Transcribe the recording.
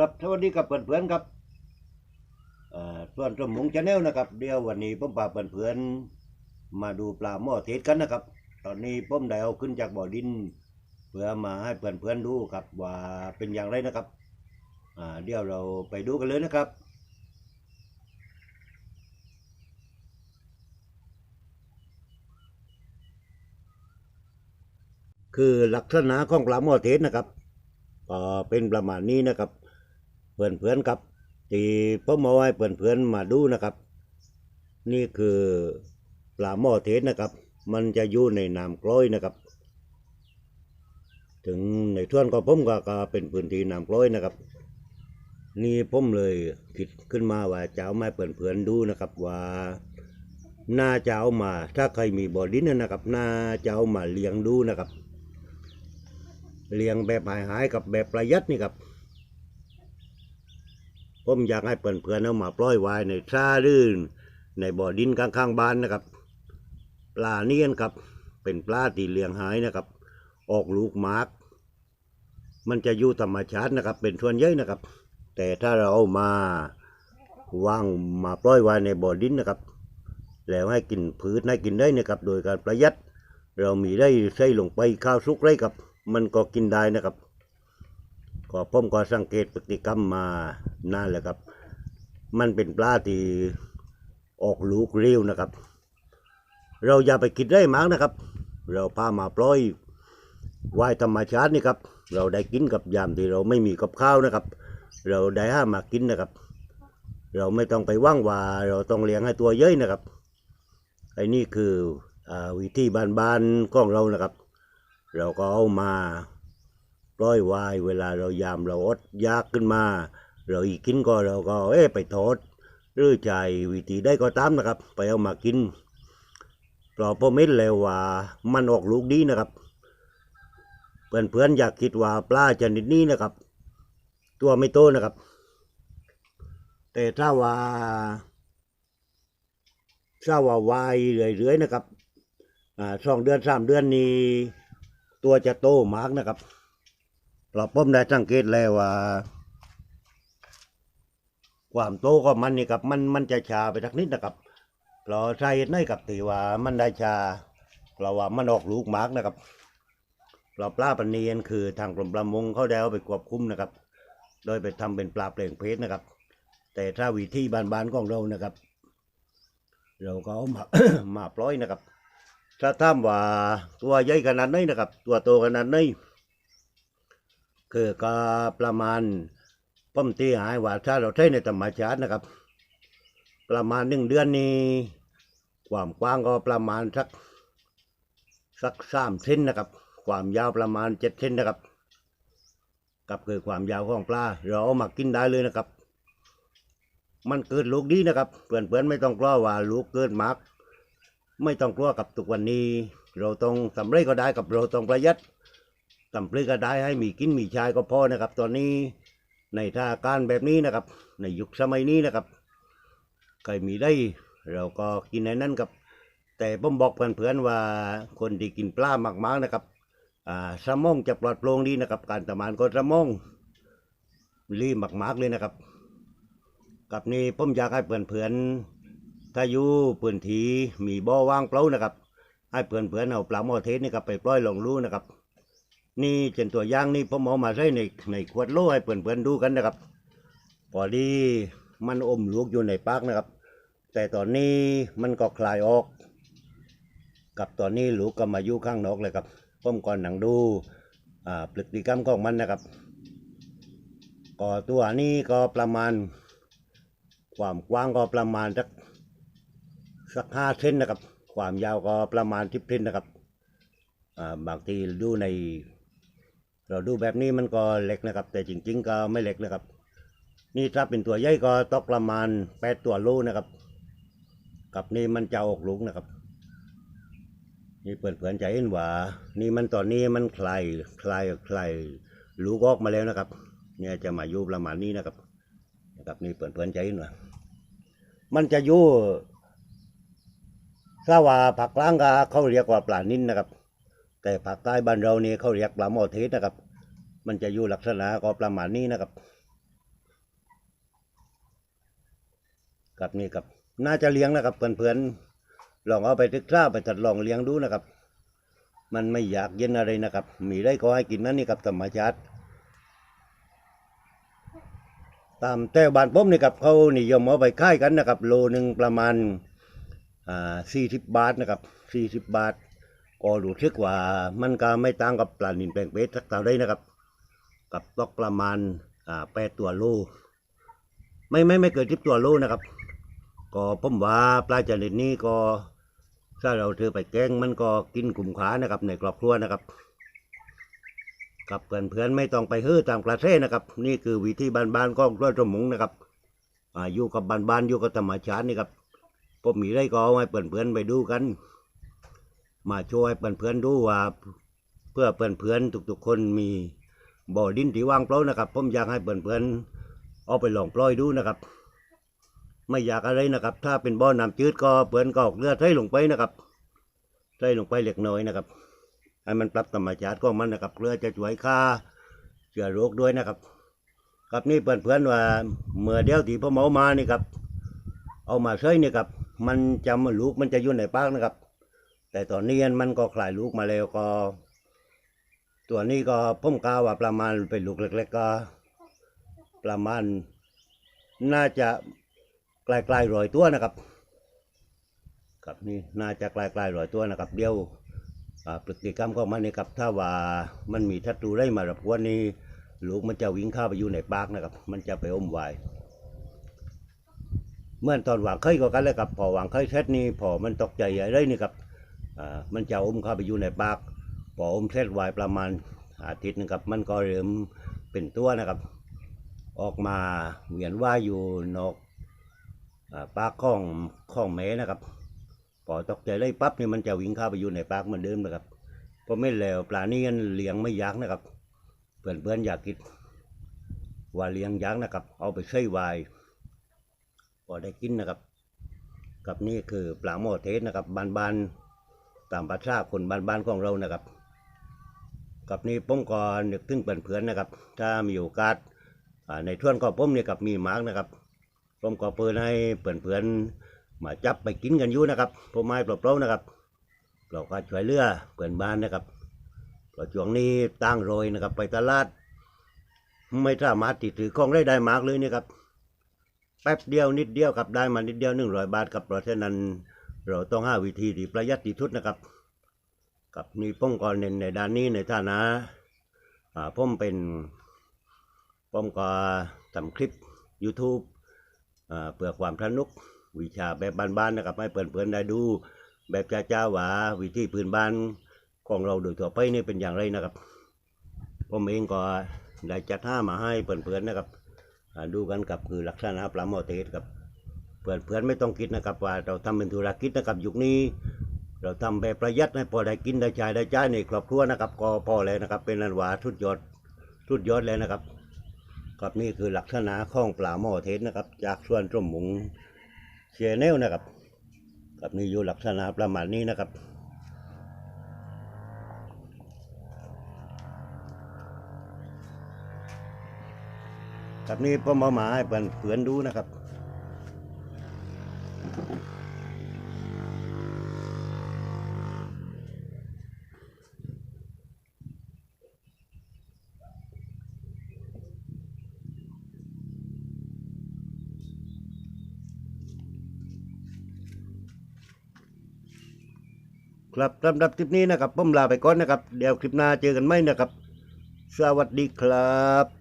ครับสวัสดีกับเพื่อนๆครับส่วนสมมุงชาแนลนะครับ เดี๋ยววันนี้ผมพาเพื่อนๆมาดูปลาหม้อเทศกันนะครับ ตอนนี้ผมได้เอาขึ้นจากบ่อดิน เพื่อมาให้เพื่อนๆดูครับว่าเป็นอย่างไรนะครับเดี๋ยวเราไปดูกันเลยนะครับคือลักษณะของปลาหม้อเทศนะครับก็เป็นประมาณนี้นะครับ เพื่อนๆครับที่ผมเอาไว้เพื่อนๆมาดูนะครับ นี่คือปลาหม้อเทศนะครับ มันจะอยู่ในน้ำกล้อยนะครับ ถึงในท่วนของผมก็กเป็นพื้นที่น้ำกล้อยนะครับ นี่ผมเลยคิดขึ้นมาว่าจะเอามาเพื่อนๆดูนะครับว่าน่าจะเอามาถ้าใครมีบอดินนะครับน่าจะเอามาเลี้ยงดูนะครับ เลี้ยงแบบหายหายๆกับแบบประหยัดนี่ครับ ผมอยากให้เพื่อนๆเอามาปล่อยไว้ในทราลื่น ในบ่อดินข้างๆบ้านนะครับ ปลาเนียนครับ เป็นปลาที่เลี้ยงหายนะครับ ออกลูกมากมันจะอยู่ธรรมชาตินะครับ เป็นส่วนใหญ่นะครับ แต่ถ้าเราเอามาวางมาปล่อยไว้ในบ่อดินนะครับ แล้วให้กินพืชให้กินได้นะครับ โดยการประหยัด เรามีได้ใส่ลงไปข้าวสุกไรครับ มันก็กินได้นะครับ ก็ผมก็สังเกตพฤติกรรมมานานแล้วครับ มันเป็นปลาที่ออกลูกเร็วนะครับ เราอย่าไปคิดได้มากนะครับ เราพามาปล่อยว่ายธรรมชาตินี่ครับ เราได้กินกับยามที่เราไม่มีกับข้าวนะครับ เราได้ห้ามากินนะครับ เราไม่ต้องไปว่างว่า เราต้องเลี้ยงให้ตัวเย้ยนะครับไอ้นี่คืออวิธีบ้านๆของเรานะครับ เราก็เอามา ปล่อยไว้เวลาเรายามเราอดยากขึ้นมา เราอีกกินก็เราก็เอ้ไปทอดหรือใจวิธีได้ก็ตามนะครับ ไปเอามากินเพราะผมเห็นแล้วว่ามันออกลูกดีนะครับเพื่อนๆอยากคิดว่าปลาชนิดนี้นะครับ ตัวไม่โตนะครับ แต่ถ้าว่าถ้าว่าวายเรื่อยๆนะครับอ่าสองเดือนสามเดือนนี้ตัวจะโตมากนะครับ เพราะผมได้สังเกตแล้วว่า ความโตของมันนี่ครับมันมันจะชาไปสักนิดนะครับเพราะใช่ในกับตีว่ามันได้ชาเพราะว่ามันออกลูกมากนะครับเพราะปลาปนีนคือทางกรมประมงเขาได้เอาไปควบคุมนะครับ โดยไปทำเป็นปลาเปล่งเพชรนะครับ แต่ถ้าวิธีบ้านๆของเรานะครับ เราก็เอามามาปล่อยนะครับ ถ้าถามว่าตัวใหญ่ขนาดไหนนะครับ ตัวโตขนาดไหน คือก็ประมาณป้อมตีหายว่าถ้าเราใช้ในธรรมชาตินะครับ ประมาณหนึ่งเดือนนี้ความกว้างก็ประมาณสักสักสามเซนนะครับ ความยาวประมาณเจ็ดเซนนะครับกับคือความยาวของปลาเราเอามากินได้เลยนะครับ มันเกิดลูกดีนะครับเพื่อนๆไม่ต้องกลัวว่าลูกเกิดมากไม่ต้องกลัวกับทุกวันนี้ เราต้องสำเร็จก็ได้กับเราต้องประหยัด สำเร็จก็ได้ให้มีกินมีชายก็พอนะครับ ตอนนี้ในท่าการแบบนี้นะครับ ในยุคสมัยนี้นะครับใครมีได้ เราก็กินในนั้นครับ แต่ผมบอกเพื่อนๆว่าคนที่กินปลามากๆนะครับอ่าสมองจะปลอดโปร่งดีนะครับ การทำงานก็สมองรีบมากๆเลยนะครับ กับนี่ผมอยากให้เพื่อนๆถ้าอยู่พื้นที่มีบ่อว่างเปล่านะครับ ให้เพื่อนๆเอาปลาหม้อเทศนี่ครับไปปล่อยลงรูนะครับ นี่เป็นตัวอย่างนี่ผมเอามาใส่ในในขวดโหลให้เพื่อนๆดูกันนะครับพอดีมันอมลูกอยู่ในปากนะครับ แต่ตอนนี้มันก็คลายออก กับตอนนี้ลูกก็มาอยู่ข้างนอกเลยครับผมก่อนหนังดูอ่าพฤติกรรมของมันนะครับก็ตัวนี้ก็ประมาณ ความกว้างก็ประมาณสักสักห้าเซนนะครับ ความยาวก็ประมาณสิบเซนนะครับอ่าบางทีดูใน เราดูแบบนี้มันก็เล็กนะครับ แต่จริง ๆ ก็ไม่เล็กนะครับ นี่ถ้าเป็นตัวใหญ่ก็ตกประมาณแปดตัวโลนะครับ กับนี่มันจะออกลูกนะครับ นี่เพื่อนๆจเห็นว่า นี่มันตอนนี้มันคลายคลายคลายลูกออกมาแล้วนะครับ เนี่ยจะมาอยู่ประมาณนี้นะครับนะครับนี่เพื่อนๆจเห็นว่ามันจะอยู่ถ้าว่าผักล้างก็เขาเรียกว่าปลานิ่นนะครับ แต่ภาคใต้บ้านเราเนี่ยเขาเรียกปลาหมอเทศนะครับ มันจะอยู่ลักษณะก็ประมาณนี้นะครับกับนี่กับน่าจะเลี้ยงนะครับเพื่อนๆลองเอาไปทึกทราบไปทดลองเลี้ยงดูนะครับ มันไม่อยากเย็นอะไรนะครับ มีได้ก็ให้กินนั่นนี่ครับธรรมชาติตามแต่บ้านผมนี่ครับเขานี่ยอมเอาไปค่ายกันนะครับ โลหนึ่งประมาณอ่าสี่สิบบาทนะครับสี่สิบบาท ก็รู้สึกว่ามันก็ไม่ต่างกับปลานินแปลงเป็ดสักเท่าใดนะครับ กับตกประมาณอ่าแปดตัวโลไม่ไม่ไม่เกินทิบตัวโลนะครับ ก็ผมว่าปลาชนิดนี้ก็ถ้าเราเธอไปแกงมันก็กินกลุ่มขานะครับ ในครอบครัวนะครับ กับเพื่อนๆไม่ต้องไปเฮือตามกระแสนะครับ นี่คือวิธีบ้านๆของรัวสมุงนะครับอ่าอยู่กับบ้านๆอยู่กับธรรมชาตินี่ครับผมมีได้ก็เอาให้เพื่อนๆไปดูกัน มาช่วยเพื่อนๆดูว่า เพื่อเพื่อนๆทุกๆคนมีบ่อดินที่ว่างเปล่านะครับ ผมอยากให้เพื่อนๆเอาไปลองปล่อยดูนะครับ ไม่อยากอะไรนะครับ ถ้าเป็นบ่อน้ำจืดก็เพื่อนก็ออกเลือดใส่ลงไปนะครับใส่ลงไปเล็กน้อยนะครับให้มันปรับธรรมชาติของมันนะครับเพื่อจะช่วยฆ่าเชื้อโรคด้วยนะครับ ครับนี่เพื่อนๆว่าเมื่อเดียวที่ผมเอามานี่ครับ เอามาใช้นี่ครับ มันจะมาลูกมันจะอยู่ในปากนะครับ แต่ตอนนี้มันก็คลายลูกมาแล้วก็ ตัวนี้ก็ผมกาว่าประมาณเป็นลูกเล็กๆก็ ประมาณ น่าจะใกล้ๆร้อยตัวนะครับครับนี่น่าจะใกล้ๆร้อยตัวนะครับ เดียวพฤติกรรมของมันนี่ครับ ถ้าว่ามันมีศัตรูได้มารบกวนนี่ลูกมันจะวิ่งเข้าไปอยู่ในปากนะครับ มันจะไปอมไว้เมื่อตอนหวางไข่ก็กันเลยครับพอหวางไข่เสร็จนี่พอมันตกใจใหญ่เลยนี่ครับ มันจะอมเข้าไปอยู่ในปากพออมเสร็จไว้ประมาณอาทิตย์นึงครับ มันก็เริ่มเป็นตัวนะครับ ออกมาเหวียนว่ายอยู่นอกอปากข้องข้องแม่นะครับพอตกใจเลยปั๊บนี่มันจะวิ่งเข้าไปอยู่ในปากเหมือนเดิมนะครับเพราะไม่แล้วปลานี่กันเลี้ยงไม่ยากนะครับเพื่อนเพื่อนอยากกินว่าเลี้ยงยากนะครับ เอาไปใช้ไวายพอได้กินนะครับ กับนี่คือปลาหม้อเทสนะครับบานๆ ตามภาษาคนบ้านๆของเรานะครับ กับนี่ผมก็นึกถึงเพื่อนๆนะครับ ถ้ามีโอกาสในท่วนก็ผมเนี่ยกับมีมาร์กนะครับผมก็เปิดให้เพื่อนๆมาจับไปกินกันอยู่นะครับผมไม้เปล่าๆนะครับเราก็ช่วยเลือเพื่อนบ้านนะครับเราช่วงนี้ตั้งโรยนะครับ ไปตลาด ไม่สามารถติดถือของได้ได้มากเลยนี่ครับแป๊บเดียวนิดเดียวครับได้มานิดเดียวหนึ่งร้อยบาทครับเพราะฉะนั้น เราต้องหาวิธีที่ประหยัดที่สุดนะครับ กับนี่ผมก็เน้นในด้านนี้ในฐานะอ่าผมเป็นผมก็ทำคลิป YouTube เพื่อความสนุกวิชาแบบบ้านๆนะครับให้เพื่อนๆได้ดู แบบจ้าๆว่าวิธีพื้นบ้านของเราโดยทั่วไปนี่เป็นอย่างไรนะครับผมเองก็ได้จัดห้ามาให้เพื่อนๆนะครับ ดูกันกับคือลักษณะปลาหมอเทสครับ เพื่อนๆไม่ต้องคิดนะครับว่าเราทำเป็นธุรกิจนะครับยุคนี้ เราทำแบบประหยัดให้พอได้กินได้ใช้ได้ใช้ในครอบครัวนะครับก็พอเลยนะครับ เป็นอันว่าทุดยอดทุดยอดเลยนะครับครับนี่คือลักษณะของปลาหม้อเทสนะครับ จากส่วนร่มหมุงเชียแนลนะครับกับนี่อยู่ลักษณะประมาณนี้นะครับกับนี่ผมเอามาให้เพื่อนดูนะครับ ครับสำหรับคลิปนี้นะครับผมลาไปก่อนนะครับ เดี๋ยวคลิปหน้าเจอกันไหมนะครับ สวัสดีครับ